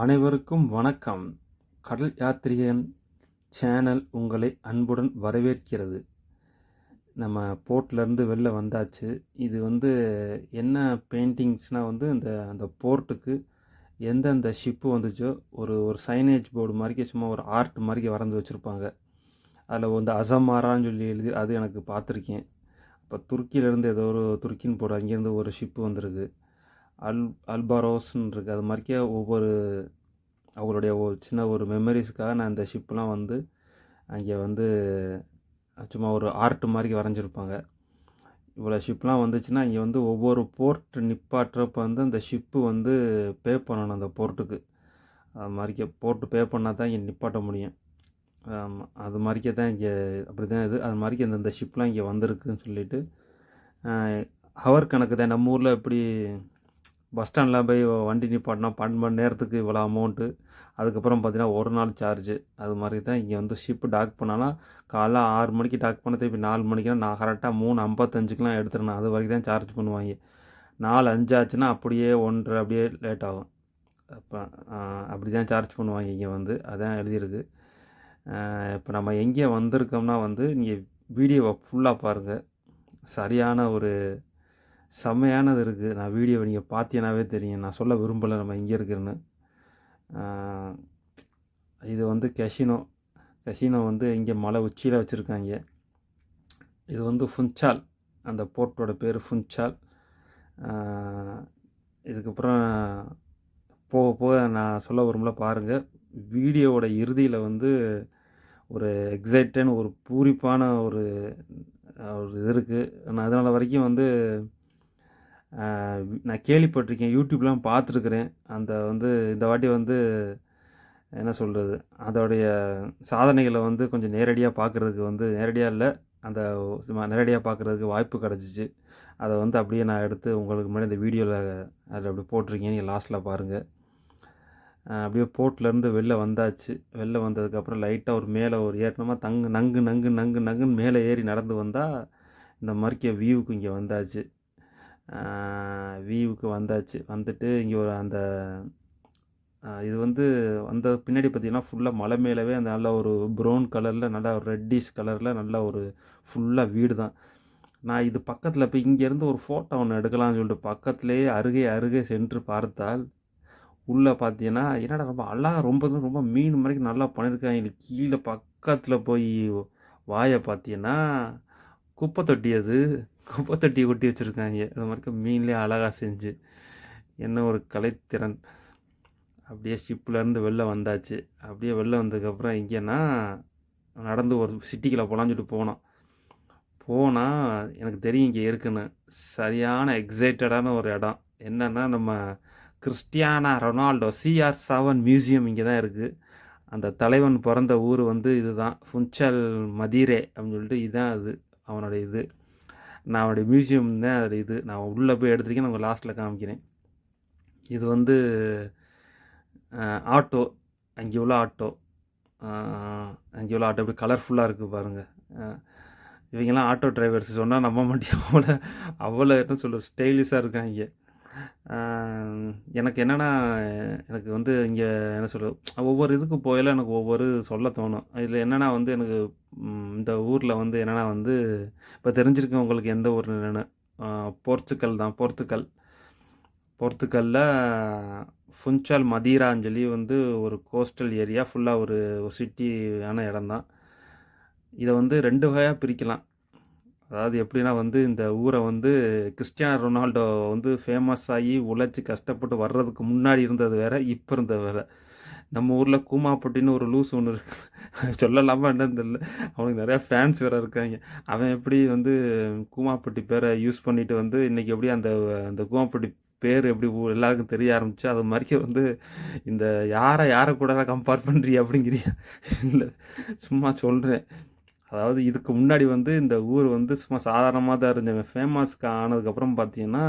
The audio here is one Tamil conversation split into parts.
அனைவருக்கும் வணக்கம். கடல் யாத்ரீகன் சேனல் உங்களை அன்புடன் வரவேற்கிறது. நம்ம போர்ட்லேருந்து வெளில வந்தாச்சு. இது வந்து என்ன பெயிண்டிங்ஸ்னால் வந்து இந்த அந்த போர்ட்டுக்கு எந்தெந்த ஷிப்பு வந்துச்சோ ஒரு ஒரு சைனேஜ் போர்டு மாதிரி சும்மா ஒரு ஆர்ட் மாதிரிக்கே வரைஞ்சி வச்சுருப்பாங்க. அதில் வந்து அசமாரான்னு சொல்லி எழுதி அது எனக்கு பார்த்துருக்கேன். அப்போ துருக்கியிலேருந்து ஏதோ ஒரு துருக்கின்னு போடு அங்கேருந்து ஒரு ஷிப்பு வந்திருக்கு. அல் அல்பாரோஸ்ன்னு இருக்குது அது மாதிரிக்கே ஒவ்வொரு அவங்களுடைய ஒரு சின்ன ஒரு மெமரிஸ்க்காக நான் இந்த ஷிப்லாம் வந்து அங்கே வந்து சும்மா ஒரு ஆர்ட் மாதிரி வரைஞ்சிருப்பாங்க. இவ்வளோ ஷிப்லாம் வந்துச்சுன்னா இங்கே வந்து ஒவ்வொரு போர்ட் நிப்பாட்டுறப்ப வந்து அந்த ஷிப்பு வந்து பே பண்ணணும் அந்த போர்ட்டுக்கு அது மாதிரிக்கே போர்ட்டு பே பண்ணால் தான் இங்கே நிப்பாட்ட முடியும். அது மாதிரிக்கே தான் இங்கே அப்படி தான் இது. அது மாதிரிக்கு இந்த இந்த ஷிப்லாம் இங்கே வந்திருக்குன்னு சொல்லிட்டு ஹவர் கணக்கு தான். நம்ம ஊரில் எப்படி பஸ் ஸ்டாண்டில் போய் வண்டி நிப்பாட்டினா பன்னெண்டு மணி நேரத்துக்கு இவ்வளோ அமௌண்ட்டு அதுக்கப்புறம் பார்த்தீங்கன்னா ஒரு நாள் சார்ஜு அது மாதிரி தான் இங்கே வந்து ஷிப்பு டாக் பண்ணாலும் காலைல ஆறு மணிக்கு டாக் பண்ண திருப்பி நாலு மணிக்குனா நான் கரெக்டாக மூணு ஐம்பத்தஞ்சுக்கெலாம் எடுத்துடணும். அது வரைக்கும் தான் சார்ஜ் பண்ணுவாங்க. நாலு அஞ்சு ஆச்சுன்னா அப்படியே ஒன்றரை அப்படியே லேட் ஆகும். அப்போ அப்படி தான் சார்ஜ் பண்ணுவாங்க இங்கே வந்து. அதான் எழுதியிருக்கு. இப்போ நம்ம எங்கே வந்திருக்கோம்னா வந்து நீங்கள் வீடியோவை ஃபுல்லாக பாருங்கள் சரியான ஒரு செம்மையானது இருக்குது நான் வீடியோவை நீங்கள் பார்த்தீங்கன்னாவே தெரியும். நான் சொல்ல விரும்பலை நம்ம இங்கே இருக்கிறேன்னு இது வந்து கெசினோ கசினோ வந்து இங்கே மலை உச்சியில் வச்சுருக்காங்க. இது வந்து ஃபுன்சால் அந்த போர்ட்டோட பேர் ஃபுன்சால் இதுக்கப்புறம் போக போக நான் சொல்ல விரும்பல பாருங்கள் வீடியோவோட இறுதியில் வந்து ஒரு எக்ஸைட்டன் ஒரு பூரிப்பான ஒரு ஒரு இது இருக்குது நான் அதனால் வரைக்கும் வந்து நான் கேள்விப்பட்டிருக்கேன் யூடியூப்லாம் பார்த்துருக்குறேன். அந்த வந்து இந்த வாட்டி வந்து என்ன சொல்கிறது அதோடைய சாதனைகளை வந்து கொஞ்சம் நேரடியாக பார்க்குறதுக்கு வந்து நேரடியாக இல்லை அந்த சும்மா நேரடியாக பார்க்குறதுக்கு வாய்ப்பு கிடச்சிச்சு. அதை வந்து அப்படியே நான் எடுத்து உங்களுக்கு முன்னாடி இந்த வீடியோவில் அதில் அப்படி போட்டிருக்கேன். நீங்கள் லாஸ்ட்டில் பாருங்கள் அப்படியே போட்லேருந்து வெளில வந்தாச்சு. வெளில வந்ததுக்கப்புறம் லைட்டாக ஒரு மேலே ஒரு ஏறினமா தங்கு நங்கு நங்கு நங்கு நங்குன்னு மேலே ஏறி நடந்து வந்தால் இந்த மறுக்கிய வியூவுக்கு இங்கே வந்தாச்சு. வியூவுக்கு வந்தாச்சு. வந்துட்டு இங்கே ஒரு அந்த இது வந்து அந்த பின்னாடி பார்த்திங்கன்னா ஃபுல்லாக மலை மேலவே அந்த நல்ல ஒரு ப்ரௌன் கலரில் நல்லா ஒரு ரெட்டிஷ் கலரில் நல்ல ஒரு ஃபுல்லாக வீடு தான் நான் இது பக்கத்தில் போய் இங்கேருந்து ஒரு ஃபோட்டோ ஒன்று எடுக்கலாம்னு சொல்லிட்டு பக்கத்துலேயே அருகே அருகே சென்று பார்த்தால் உள்ளே பார்த்தீங்கன்னா என்னடா ரொம்ப அழகாக ரொம்ப ரொம்ப மீன் மாதிரி நல்லா பண்ணியிருக்காங்க கீழே பக்கத்தில் போய் வாயை பார்த்தீங்கன்னா குப்பை தொட்டி அது. குப்பை தொட்டி கொட்டி வச்சுருக்காங்க. அது மாதிரி மீன்லேயே அழகாக செஞ்சு. என்ன ஒரு கலைத்திறன். அப்படியே ஷிப்லேருந்து வெளில வந்தாச்சு. அப்படியே வெளில வந்ததுக்கப்புறம் இங்கேன்னா நடந்து ஒரு சிட்டிக்குள்ளே போகலான்னு சொல்லிட்டு போனோம். போனால் எனக்கு தெரியும் இங்கே இருக்குன்னு. சரியான எக்ஸைட்டடான ஒரு இடம். என்னென்னா நம்ம Cristiano Ronaldo CR seven museum இங்கே தான் இருக்குது அந்த தலைவன் பிறந்த ஊர் வந்து இதுதான். ஃபுன்ச்சல் மதீரே அப்படின்னு சொல்லிட்டு இதுதான் அது. அவனுடைய இது. நான் அவனுடைய மியூசியம் தான் அதில் இது. நான் உள்ளே போய் எடுத்துருக்கேன். நான் லாஸ்ட்டில் காமிக்கிறேன். இது வந்து ஆட்டோ அங்கே உள்ள ஆட்டோ அங்கே உள்ள ஆட்டோ இப்படி கலர்ஃபுல்லாக இருக்குது பாருங்கள் இவங்கெல்லாம் ஆட்டோ டிரைவர்ஸ் சொன்னால் நம்ப மாட்டேன் அவ்வளோ அவ்வளோ என்ன சொல்கிற ஸ்டைலிஷாக இருக்காங்க எனக்கு என்னென்னா எனக்கு வந்து இங்கே என்ன சொல்கிறது ஒவ்வொரு இதுக்கு போயில எனக்கு ஒவ்வொரு சொல்ல தோணும். இதில் என்னென்னா வந்து எனக்கு இந்த ஊரில் வந்து என்னென்னா வந்து இப்போ தெரிஞ்சிருக்கேன் உங்களுக்கு எந்த ஊர் என்னென்னு போர்ச்சுக்கல் தான் போர்த்துக்கல். போர்த்துக்கல்லில் ஃபுன்சால் மதீரான்னு சொல்லி வந்து ஒரு கோஸ்டல் ஏரியா ஃபுல்லாக ஒரு சிட்டியான இடம் தான் இதை வந்து ரெண்டு வகையாக பிரிக்கலாம். அதாவது எப்படின்னா வந்து இந்த ஊரை வந்து கிறிஸ்டியானோ ரொனால்டோ வந்து ஃபேமஸ் ஆகி உழைச்சி கஷ்டப்பட்டு வர்றதுக்கு முன்னாடி இருந்தது வேற இப்போ இருந்தது வேற. நம்ம ஊரில் கூமாப்பட்டின்னு ஒரு லூஸ் ஒன்று இருக்கு. சொல்லலாமா என்னன்னு தெரியல. அவனுக்கு நிறையா ஃபேன்ஸ் வேறு இருக்காங்க. அவன் எப்படி வந்து கூமாப்பட்டி பேரை யூஸ் பண்ணிட்டு வந்து இன்றைக்கி எப்படி அந்த அந்த கூமாப்பட்டி பேர் எப்படி எல்லாருக்கும் தெரிய ஆரம்பிச்சு அது மாதிரி வந்து இந்த யாரை யாரை கூட கம்பேர் பண்ணுறீ அப்படிங்கிறிய? இல்லை சும்மா சொல்கிறேன் அதாவது இதுக்கு முன்னாடி வந்து இந்த ஊர் வந்து சும்மா சாதாரணமாக தான் இருந்தவன் ஃபேமஸ்க்கு ஆனதுக்கப்புறம் பார்த்தீங்கன்னா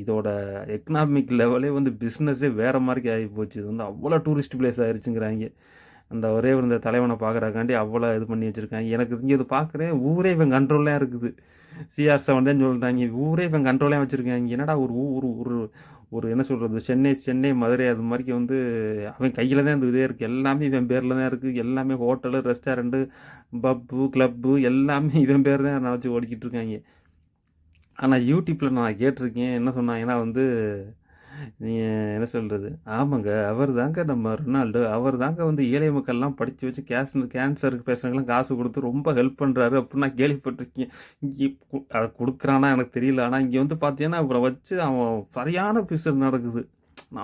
இதோட எக்கனாமிக் லெவலே வந்து பிஸ்னஸே வேறு மாதிரி ஆகி போச்சு. இது வந்து அவ்வளோ டூரிஸ்ட் பிளேஸ் ஆயிடுச்சுங்கிறாங்க அந்த ஒரே ஒரு இந்த தலைவனை பார்க்குறக்காண்டி அவ்வளோ இது பண்ணி வச்சுருக்காங்க. எனக்கு இங்கே இது பார்க்குறேன் ஊரே இவன் கண்ட்ரோலாக இருக்குது. சிஆர் செவன் தான் சொல்கிறாங்க ஊரே இவன் கண்ட்ரோலாக வச்சுருக்காங்க. என்னடா ஒரு ஊர் ஒரு ஒரு என்ன சொல்கிறது சென்னை சென்னை மதுரை அது மாதிரிக்கு வந்து அவன் கையில் தான் இந்த இதே இருக்குது எல்லாமே இவன் பேரில் தான் இருக்குது எல்லாமே ஹோட்டலு ரெஸ்டாரண்ட்டு பப்பு கிளப்பு எல்லாமே இவன் பேர் தான் நினச்சி ஓடிக்கிட்டு இருக்காங்க. ஆனால் யூடியூப்பில் நான் கேட்டிருக்கேன். என்ன சொன்னாங்கன்னா வந்து நீங்கள் என்ன சொல்கிறது ஆமாங்க அவர் தாங்க நம்ம ரொனால்டோ. அவர் தாங்க வந்து ஏழை மக்கள்லாம் படித்து வச்சு கேஸ் கேன்சருக்கு பேசுகிறவங்களாம் காசு கொடுத்து ரொம்ப ஹெல்ப் பண்ணுறாரு அப்படின்னு நான் கேள்விப்பட்டிருக்கேன். இங்கே அதை கொடுக்குறானா எனக்கு தெரியல. ஆனால் இங்கே வந்து பார்த்தீங்கன்னா அவரை வச்சு அவன் சரியான பிசர் நடக்குது.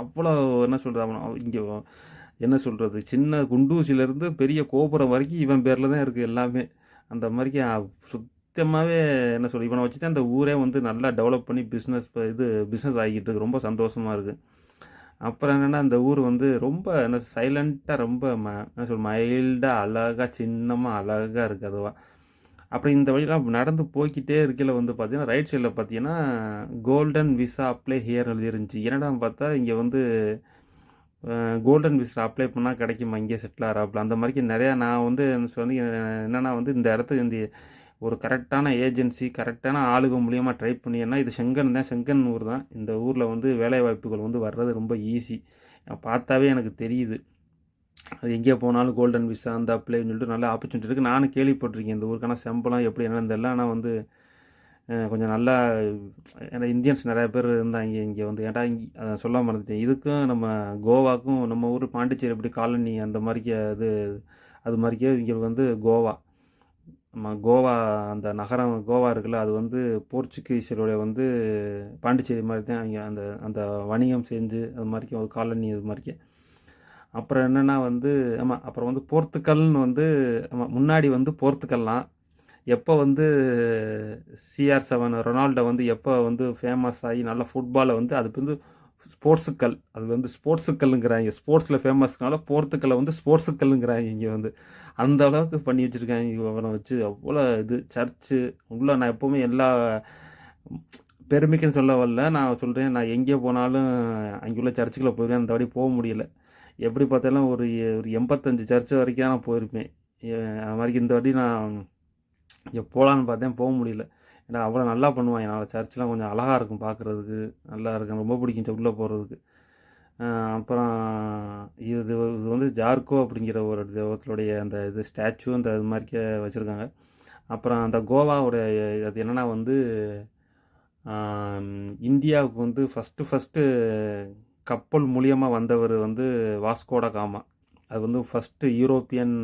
அவ்வளோ என்ன சொல்கிறது அவன் இங்கே என்ன சொல்கிறது சின்ன குண்டூசிலேருந்து பெரிய கோபுரம் வரைக்கும் இவன் பேரில் தான் இருக்குது எல்லாமே. அந்த மாதிரிக்கு சுத்தமாகவே என்ன சொல்ற இவனை வச்சு தான் இந்த ஊரே வந்து நல்லா டெவலப் பண்ணி பிஸ்னஸ் இது பிஸ்னஸ் ஆகிட்டு இருக்கு. ரொம்ப சந்தோஷமாக இருக்குது அப்புறம் என்னென்னா அந்த ஊர் வந்து ரொம்ப என்ன சைலண்ட்டாக ரொம்ப ம என்ன சொல் மைல்டாக அழகாக சின்னமாக அழகாக இருக்குது அதுவா. அப்புறம் இந்த வழியெலாம் நடந்து போய்கிட்டே இருக்கையில் வந்து பார்த்தீங்கன்னா ரைட் சைடில் பார்த்தீங்கன்னா கோல்டன் விசா அப்ளை ஹியர் எழுதிருந்துச்சு என்னடா பார்த்தா இங்கே வந்து கோல்டன் விசா அப்ளை பண்ணால் கிடைக்குமா? இங்கே செட்டில் ஆகிறாப்புல அந்த மாதிரிக்கு நிறையா நான் வந்து சொல்லி என்னென்னா வந்து இந்த இடத்துக்கு இந்த ஒரு கரெக்டான ஏஜென்சி கரெக்டான ஆளுக மூலியமாக ட்ரை பண்ணியன்னா இது செங்கன் தான். செங்கன் ஊர் தான். இந்த ஊரில் வந்து வேலை வாய்ப்புகள் வந்து வர்றது ரொம்ப ஈஸி பார்த்தாவே எனக்கு தெரியுது. அது எங்கே போனாலும் கோல்டன் விசா அந்த அப்ளைன்னு சொல்லிட்டு நல்ல ஆப்பர்ச்சுனிட்டி இருக்குது நானும் கேள்விப்பட்டிருக்கேன் இந்த ஊருக்கான சம்பளம் எப்படி என்னன்னு தெரியல. ஆனால் வந்து கொஞ்சம் நல்லா ஏன்னா இந்தியன்ஸ் நிறையா பேர் இருந்தாங்க இங்கே வந்து. ஏன்டா இங்கே சொல்ல மறந்துட்டேன். இதுக்கும் நம்ம கோவாக்கும் நம்ம ஊர் பாண்டிச்சேரி எப்படி காலனி அந்த மாதிரிக்கே அது அது மாதிரிக்கே இங்கே வந்து கோவா. நம்ம கோவா அந்த நகரம் கோவா இருக்குல்ல அது வந்து போர்ச்சுகீஸருடைய வந்து பாண்டிச்சேரி மாதிரி தான் அங்கே அந்த அந்த வணிகம் செஞ்சு அது மாதிரிக்கும் ஒரு காலனி அது மாதிரிக்கும். அப்புறம் என்னென்னா வந்து ஆமாம் அப்புறம் வந்து போர்த்துக்கல்னு வந்து ஆமாம் முன்னாடி வந்து போர்த்துக்கல்லாம். எப்போ வந்து சிஆர் செவன் ரொனால்டோ வந்து எப்போ வந்து ஃபேமஸ் ஆகி நல்ல ஃபுட்பாலை வந்து அது வந்து ஸ்போர்ட்ஸுக்கல் அது வந்து ஸ்போர்ட்ஸுக்கல்லுங்கிறாங்க ஸ்போர்ட்ஸில் ஃபேமஸ்னால போர்த்துக்கல்லை வந்து ஸ்போர்ட்ஸுக்கல்லுங்கிறாங்க இங்கே வந்து. அந்த அளவுக்கு பண்ணி வச்சுருக்காங்க. அவனை வச்சு அவ்வளோ இது சர்ச்சு உள்ள நான் எப்போவுமே எல்லா பெருமைக்குன்னு சொல்ல வரல. நான் சொல்கிறேன் நான் எங்கே போனாலும் அங்கே உள்ள சர்ச்சுக்குள்ளே போயிருக்கேன் அந்த வாடி போக முடியல. எப்படி பார்த்தாலும் ஒரு ஒரு எண்பத்தஞ்சு சர்ச்சு வரைக்கும் நான் போயிருப்பேன். அது மாதிரி இந்த வாட்டி நான் இங்கே போகலான்னு பார்த்தேன். போக முடியல. ஏன்னா அவ்வளோ நல்லா பண்ணுவான். என்னால் சர்ச்செலாம் கொஞ்சம் அழகாக இருக்கும் பார்க்குறதுக்கு. நல்லா இருக்கும். ரொம்ப பிடிக்கும். உள்ளே போகிறதுக்கு அப்புறம் இது இது வந்து ஜார்கோ அப்படிங்கிற ஒரு தெய்வத்தினுடைய அந்த இது ஸ்டாச்சு அந்த இது மாதிரிக்கே வச்சுருக்காங்க. அப்புறம் அந்த கோவாவோடைய அது என்னென்னா வந்து இந்தியாவுக்கு வந்து ஃபஸ்ட்டு ஃபஸ்ட்டு கப்பல் மூலியமாக வந்தவர் வந்து வாஸ்கோட காமா. அது வந்து ஃபஸ்ட்டு யூரோப்பியன்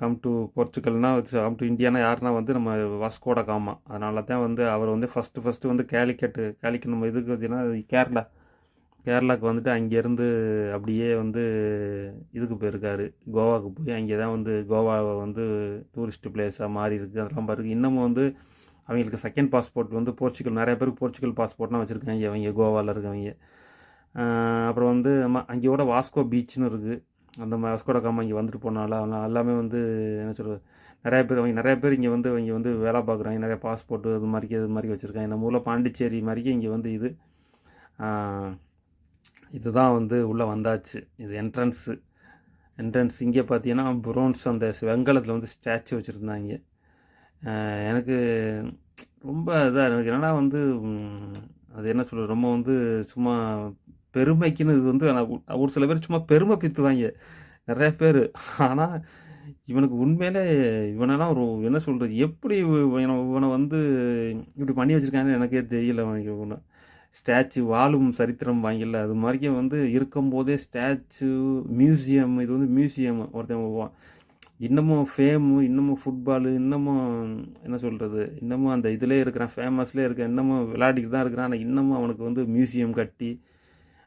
கம் டு வச்சு கம் டு இந்தியானா யாருன்னா வந்து நம்ம வாஸ்கோட காமா. அதனால தான் வந்து அவர் வந்து ஃபஸ்ட்டு ஃபஸ்ட்டு வந்து கேலிக்கட்டு கேலிக்கட் நம்ம இதுக்கு பார்த்தீங்கன்னா கேரளா. கேரளாவுக்கு வந்துட்டு அங்கேருந்து அப்படியே வந்து இதுக்கு போயிருக்காரு. கோவாவுக்கு போய் அங்கே தான் வந்து கோவாவை வந்து டூரிஸ்ட் பிளேஸாக மாறி இருக்குது அதெல்லாம் பாருக்கு இன்னமும் வந்து அவங்களுக்கு செகண்ட் பாஸ்போர்ட் வந்து போர்ச்சுகல் நிறைய பேருக்கு போர்ச்சுகல் பாஸ்போர்ட்லாம் வச்சுருக்காங்க அவங்க கோவாவில் இருக்கவங்க. அப்புறம் வந்து நம்ம அங்கேயோட வாஸ்கோ பீச்னு இருக்குது அந்த மாதிரி வாஸ்கோட காமா இங்கே வந்துட்டு போனால எல்லாமே வந்து என்ன சொல்கிறது நிறைய பேர் அவங்க நிறைய பேர் இங்கே வந்து இங்கே வந்து வேலை பார்க்குறாங்க. நிறைய பாஸ்போர்ட்டு அது மாதிரி இது மாதிரி வச்சுருக்காங்க. நம்ம ஊரில் பாண்டிச்சேரி மாதிரிக்கு இங்கே வந்து இது. இதுதான் வந்து உள்ளே வந்தாச்சு. இது என்ட்ரன்ஸு என்ட்ரன்ஸ் இங்கே பார்த்தீங்கன்னா ப்ரோன்ஸ் அந்த வெங்கலத்தில் வந்து ஸ்டாச்சு வச்சுருந்தாங்க. எனக்கு ரொம்ப இதாக எனக்கு என்னன்னா வந்து அது என்ன சொல்கிறது ரொம்ப வந்து சும்மா பெருமைக்குன்னு இது வந்து ஒரு ஒரு சில பேர் சும்மா பெருமை பித்துவாங்க. நிறைய பேர். ஆனால் இவனுக்கு உண்மையிலே இவனெல்லாம் ஒரு என்ன சொல்கிறது எப்படி இவனை இவனை வந்து இப்படி பண்ணி வச்சுருக்காங்கன்னு எனக்கே தெரியல. அவனுக்கு ஒன்று ஸ்டாச்சு வாழும் சரித்திரம் வாங்கல அது மாதிரிக்கே வந்து இருக்கும்போதே ஸ்டாச்சு மியூசியம் இது வந்து மியூசியம் ஒருத்தன் இன்னமும் ஃபேமு இன்னமும் ஃபுட்பாலு இன்னமும் என்ன சொல்கிறது இன்னமும் அந்த இதிலே இருக்கிறான் ஃபேமஸ்லேயே இருக்கான் இன்னமும் விளையாடிக்கிட்டு தான் இருக்கிறான். ஆனால் இன்னமும் அவனுக்கு வந்து மியூசியம் கட்டி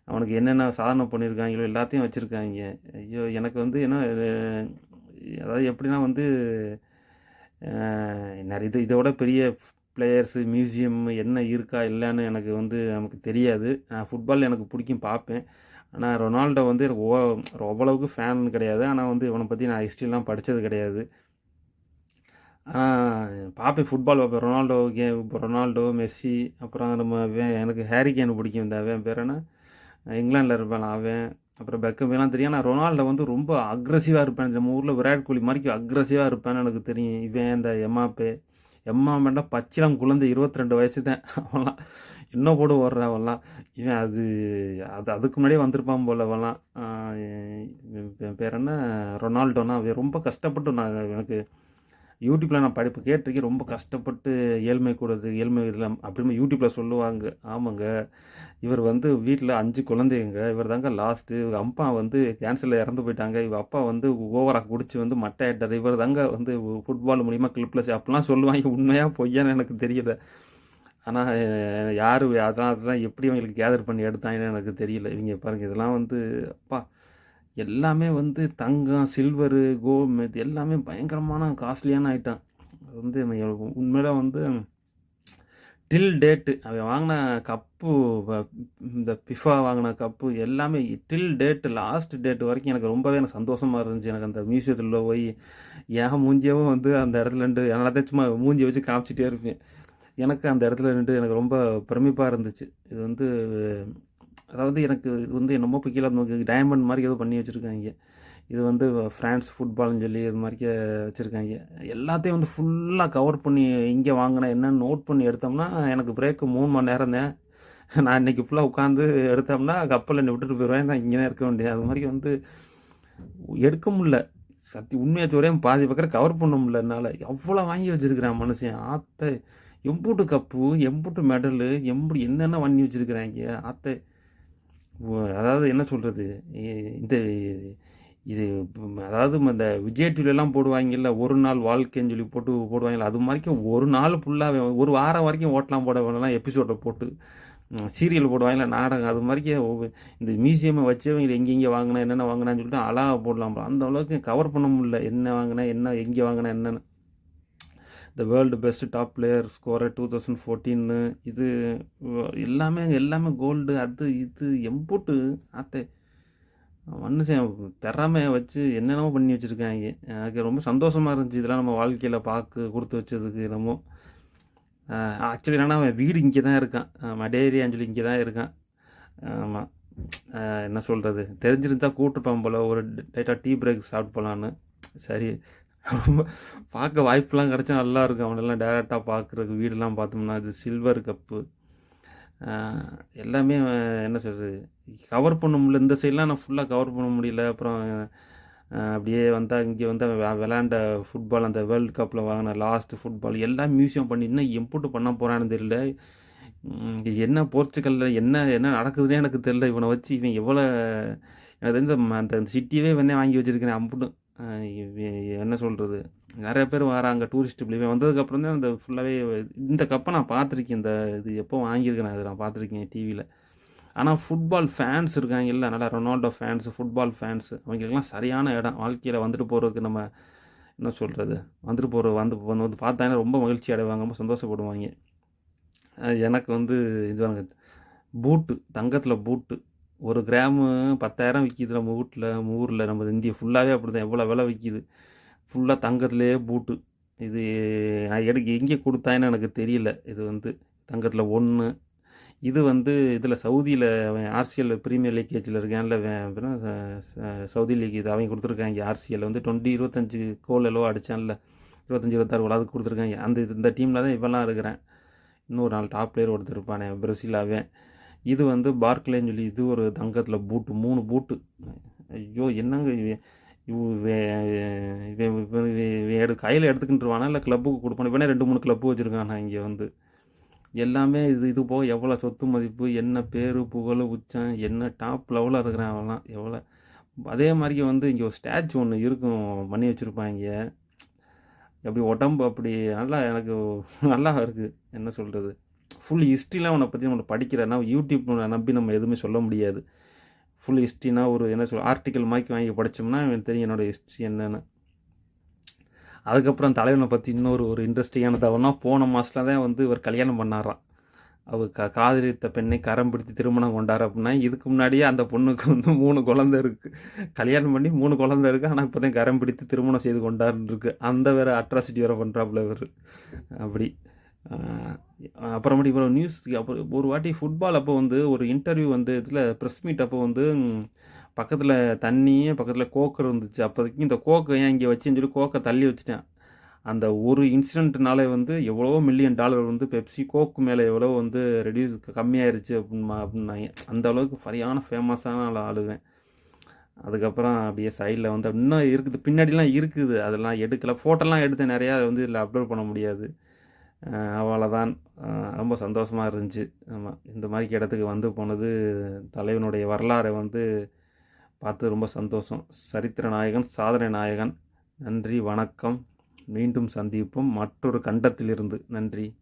அவனுக்கு என்னென்ன சாதனை பண்ணியிருக்காங்களோ எல்லாத்தையும் வச்சுருக்காங்க. ஐயோ எனக்கு வந்து என்ன அதாவது எப்படின்னா வந்து நிறைய இது இதோட பெரிய பிளேயர்ஸு மியூசியம் என்ன இருக்கா இல்லைன்னு எனக்கு வந்து நமக்கு தெரியாது. நான் ஃபுட்பால் எனக்கு பிடிக்கும் பார்ப்பேன். ஆனால் ரொனால்டோ வந்து எனக்கு ஓ அவ்வளவுக்கு ஃபேன் கிடையாது. ஆனால் வந்து இவனை பற்றி நான் ஹிஸ்ட்ரிலாம் படித்தது கிடையாது. ஆனால் பார்ப்பேன் ஃபுட்பால் பார்ப்பேன். ரொனால்டோ கேம் இப்போ ரொனால்டோ மெஸ்ஸி அப்புறம் நம்ம எனக்கு ஹாரி கேன் பிடிக்கும் இந்த அவன் பேர் என்ன? இங்கிலாண்டில் இருப்பேன் அவன். அப்புறம் பெக்கம் எல்லாம் தெரியும். ஆனால் ரொனால்டோ வந்து ரொம்ப அக்ரஸிவாக இருப்பேன். நம்ம ஊரில் விராட் கோலி மாதிரி அக்ரஸிவாக இருப்பேன்னு எனக்கு தெரியும். இவன் இந்த எம்மா எம்மாப்பேண்டா பச்சிலம் குழந்தை இருபத்தி ரெண்டு வயசு தான் அவன்லாம் என்ன போடு ஓடுற அவெல்லாம் இவன் அது அது அதுக்கு முன்னாடியே வந்திருப்பான் போல அவன்லாம். ஆஹ் பேர் என்ன? ரொனால்டோனா? அவன் ரொம்ப கஷ்டப்பட்டு நான் எனக்கு யூடியூப்பில் நான் படிப்பு கேட்டிருக்கேன். ரொம்ப கஷ்டப்பட்டு ஏழ்மை கூடது ஏழ்மை இதில் அப்படின்னு யூடியூப்பில் சொல்லுவாங்க. ஆமாங்க. இவர் வந்து வீட்டில் அஞ்சு குழந்தைங்க. இவர் தாங்க லாஸ்ட்டு இவங்க வந்து கேன்சரில் இறந்து போயிட்டாங்க. இவங்க அப்பா வந்து ஓவராக குடிச்சு வந்து மட்டை ஆகிட்டார் இவர் தாங்க வந்து ஃபுட்பால் மூலிமா கிளிப்பில் அப்படிலாம் சொல்லுவாங்க. உண்மையாக பொய்யான்னு எனக்கு தெரியல. ஆனால் யார் அதெல்லாம் அதெல்லாம் எப்படி அவங்களுக்கு கேதர் பண்ணி எடுத்தாங்கன்னு எனக்கு தெரியல. இவங்க பாருங்கள் இதெல்லாம் வந்து அப்பா எல்லாமே வந்து தங்கம் சில்வரு கோல்டு இது எல்லாமே பயங்கரமான காஸ்ட்லியான ஐட்டம் அது வந்து உண்மையில வந்து டில் டேட்டு அவன் வாங்கின கப்பு இந்த பிஃபா வாங்கின கப்பு எல்லாமே டில் டேட்டு லாஸ்ட் டேட் வரைக்கும் எனக்கு ரொம்பவே எனக்கு சந்தோஷமாக இருந்துச்சு. எனக்கு அந்த மியூசியத்தில் போய் என் மூஞ்சியவும் வந்து அந்த இடத்துல நின்று எல்லாத்தையும் சும்மா மூஞ்சி வச்சு காமிச்சிட்டே இருப்பேன். எனக்கு அந்த இடத்துல நின்று எனக்கு ரொம்ப பிரமிப்பாக இருந்துச்சு. இது வந்து அதாவது எனக்கு இது வந்து என்னமோ இப்போ கீழே நமக்கு டைமண்ட் மாதிரி ஏதோ பண்ணி வச்சுருக்காங்க. இது வந்து ஃப்ரான்ஸ் ஃபுட்பால்னு சொல்லி இது மாதிரி வச்சுருக்காங்க. எல்லாத்தையும் வந்து ஃபுல்லாக கவர் பண்ணி இங்கே வாங்கினேன் என்னென்னு நோட் பண்ணி எடுத்தோம்னா எனக்கு பிரேக்கு மூணு மணி நேரம் தான். நான் இன்னைக்கு ஃபுல்லாக உட்காந்து எடுத்தோம்னா கப்பலில் என்னை விட்டுட்டு போயிடுவேன் நான் இங்கே தான் இருக்க வேண்டியது. அது மாதிரி வந்து எடுக்க முடில சத்தி உண்மையை சொல்கிறேன் பாதி பக்கம் கவர் பண்ண முடியல என்னால். எவ்வளோ வாங்கி வச்சுருக்கிறேன் மனுஷன். ஆத்த எம்பூட்டு கப்பு எம்பூட்டு மெடலு எம்பூட்டு என்னென்ன வாங்கி வச்சுருக்கிறாங்க. ஆத்தை அதாவது என்ன சொல்கிறது இந்த இது அதாவது இந்த விஜய் டிவிலெலாம் போடுவாங்கல்ல ஒரு நாள் வாழ்க்கைன்னு சொல்லி போட்டு போடுவாங்கல்ல அது மாதிரிக்கும் ஒரு நாள் ஃபுல்லாக ஒரு வாரம் வரைக்கும் ஓட்டலாம் போட வேணலாம் எபிசோடை போட்டு சீரியல் போடுவாங்கல்ல நாடகம் அது மாதிரிக்கே இந்த மியூசியமை வச்சவங்க எங்கெங்கே வாங்கினா என்னென்ன வாங்கினான்னு சொல்லிட்டு அழகாக போடலாம். அந்த அளவுக்கு கவர் பண்ண முடியல. என்ன வாங்கினா என்ன எங்கே வாங்கினா என்னென்னு. The world best top player scorer two thousand ஃபோர்டீன்னு இது எல்லாமே எல்லாமே கோல்டு அது இது எம்பூட்டு ஆத்தே மனுஷன் திறமைய வச்சு என்னென்னமோ பண்ணி வச்சுருக்காங்க. எனக்கு ரொம்ப சந்தோஷமாக இருந்துச்சு. இதெல்லாம் நம்ம வாழ்க்கையில் பார்க்க கொடுத்து வச்சதுக்கு என்னமோ. ஆக்சுவலி என்னன்னா அவன் வீடு இங்கே தான் இருக்கான். மடேரியான்னு சொல்லி இங்கே தான் இருக்கான். ஆமாம் என்ன சொல்கிறது தெரிஞ்சிருந்தா கூப்பிட்டுப்பான் போல். ஒரு டைட்டாக டீ பிரேக் சாப்பிட்டு போகலான்னு சரி. ரொம்ப பார்க்க வாய்ப்புலாம் கிடச்சா நல்லாயிருக்கும் அவனெல்லாம் டேரெக்டாக பார்க்குறதுக்கு வீடெல்லாம் பார்த்தோம்னா அது சில்வர் கப்பு எல்லாமே என்ன சொல்கிறது கவர் பண்ண முடியல. இந்த சைட்லாம் நான் ஃபுல்லாக கவர் பண்ண முடியல. அப்புறம் அப்படியே வந்தால் இங்கே வந்து அவன் ஃபுட்பால் அந்த வேர்ல்டு கப்பில் வாங்கின லாஸ்ட் ஃபுட்பால் எல்லாம் மியூசியம் பண்ணி இன்னும் எம்புட்டு பண்ண போகிறான்னு தெரியல. என்ன போர்ச்சுகலில் என்ன என்ன நடக்குதுன்னே எனக்கு தெரியல. இவனை வச்சு இவன் எவ்வளோ எனக்கு தெரிஞ்ச அந்த சிட்டியவே வந்து வாங்கி வச்சிருக்கிறேன். அம்புட்டும் என்ன சொல்கிறது நிறைய பேர் வராங்க டூரிஸ்ட் இவன் வந்ததுக்கப்புறம் தான் அந்த ஃபுல்லாகவே இந்த கப்பை நான் பார்த்துருக்கேன். இந்த இது எப்போ வாங்கியிருக்கேன் நான் இதை நான் பார்த்துருக்கேன் டிவியில் ஆனால் ஃபுட்பால் ஃபேன்ஸ் இருக்காங்க. இல்லை நல்லா ரொனால்டோ ஃபேன்ஸு ஃபுட்பால் ஃபேன்ஸு அவங்களுக்கெல்லாம் சரியான இடம். வாழ்க்கையில் வந்துட்டு போகிறதுக்கு நம்ம என்ன சொல்கிறது வந்துட்டு போகிற வந்து வந்து வந்து பார்த்தாங்கன்னா ரொம்ப மகிழ்ச்சி அடைவாங்க. ரொம்ப சந்தோஷப்படுவாங்க. எனக்கு வந்து இது வாங்க பூட்டு தங்கத்தில் பூட்டு ஒரு கிராமு பத்தாயிரம் விற்கிது நம்ம வீட்டில் நம்ம ஊரில் நம்ம இந்தியா ஃபுல்லாகவே அப்படி தான் எவ்வளோ விலை விற்கிது ஃபுல்லாக தங்கத்திலே பூட்டு. இது நான் எடுக்க எங்கே கொடுத்தான்னு எனக்கு தெரியல. இது வந்து தங்கத்தில் ஒன்று இது வந்து இதில் சவுதியில் அவன் ஆர்சிஎல் ப்ரீமியர் லீக்கேஜில் இருக்கான்ல அவன் அப்புறம் ச- ச- சவுதி லீக் இது அவங்க கொடுத்துருக்காங்க ஆர்சிஎல் வந்து டுவெண்ட்டி இருபத்தஞ்சு கோல் எல்லோ அடித்தான்ல இருபத்தஞ்சி இருபத்தாறு கோல். அது கொடுத்துருக்காங்க. அந்த இந்த டீமில் தான் இவெல்லாம் இருக்கிறேன். இன்னொரு நாள் டாப் பிளேயர் ஒருத்தர் இருப்பானே பிரசிலாவே இது வந்து பார்க்லேன்னு சொல்லி இது ஒரு தங்கத்தில் பூட்டு மூணு பூட்டு ஐயோ என்னங்க எடு கையில் எடுத்துக்கிட்டுருவானா? இல்லை கிளப்புக்கு கொடுப்பானு? இவனே ரெண்டு மூணு கிளப்பு வச்சுருக்கான் இங்கே வந்து? எல்லாமே இது இது போக எவ்வளோ சொத்து மதிப்பு என்ன பேர் புகழ் உச்சம் என்ன டாப் லெவலில் இருக்கிறான் அவன்லாம் எவ்வளோ? அதே மாதிரி வந்து இங்கே ஒரு ஸ்டாச்சு ஒன்று இருக்கும் பண்ணி வச்சுருப்பாங்க அப்படி உடம்பு அப்படி நல்லா எனக்கு நல்லா இருக்குது என்ன சொல்கிறது ஃபுல் ஹிஸ்ட்ரிலாம் அவனை பற்றி நம்ம படிக்கிறேன்னா யூடியூப் நம்பி நம்ம எதுவுமே சொல்ல முடியாது. ஃபுல் ஹிஸ்ட்ரினா ஒரு என்ன சொல் ஆர்டிக்கல் மாதிரி வாங்கி படித்தோம்னா எனக்கு தெரியும் என்னோட ஹிஸ்ட்ரி என்னென்னு. அதுக்கப்புறம் தலைவனை பற்றி இன்னொரு ஒரு இன்ட்ரெஸ்டிங்கான தவறுனா போன மாதத்தில் தான் வந்து இவர் கல்யாணம் பண்ணாராம். அவர் க காதலித்த பெண்ணை கரம் பிடித்து திருமணம் கொண்டார் அப்படின்னா இதுக்கு முன்னாடியே அந்த பொண்ணுக்கு வந்து மூணு குழந்தை இருக்குது கல்யாணம் பண்ணி மூணு குழந்தை இருக்குது ஆனால் இப்போ தான் கரம் பிடித்து திருமணம் செய்து கொண்டாருன்னு இருக்குது அந்த வேறு அட்ராசிட்டி வேறு பண்ணுறாப்புல இவர். அப்படி. அப்புறமேட்டு இப்போ நியூஸ் அப்புறம் ஒரு வாட்டி ஃபுட்பால் அப்போ வந்து ஒரு இன்டர்வியூ வந்து இதில் ப்ரெஸ் மீட் அப்போ வந்து பக்கத்தில் தண்ணி பக்கத்தில் கோக்கு இருந்துச்சு. அப்போதைக்கு இந்த கோக்கை ஏன் இங்கே வச்சுன்னு சொல்லி கோக்கை தள்ளி வச்சுட்டேன். அந்த ஒரு இன்சிடென்ட்னாலே வந்து எவ்வளோ மில்லியன் டாலர் வந்து பெப்சி கோக்கு மேலே எவ்வளோ வந்து ரெடியூஸ் கம்மியாயிருச்சு அப்படின்னா அப்படின்னாங்க அந்த அளவுக்கு சரியான ஃபேமஸான ஆளுவேன். அதுக்கப்புறம் அப்படியே சைடில் வந்து இன்னும் இருக்குது பின்னாடிலாம் இருக்குது. அதெல்லாம் எடுக்கலை. ஃபோட்டோலாம் எடுத்து நிறையா வந்து இதில் அப்லோட் பண்ண முடியாது. அவ்வளோதான் ரொம்ப சந்தோஷமாக இருந்துச்சு. ஆமாம் இந்த மாதிரி இடத்துக்கு வந்து போனது தலைவனுடைய வரலாறை வந்து பார்த்து ரொம்ப சந்தோஷம். சரித்திர நாயகன் சாதனை நாயகன். நன்றி வணக்கம். மீண்டும் சந்திப்போம். மற்றொரு கண்டத்திலிருந்து நன்றி.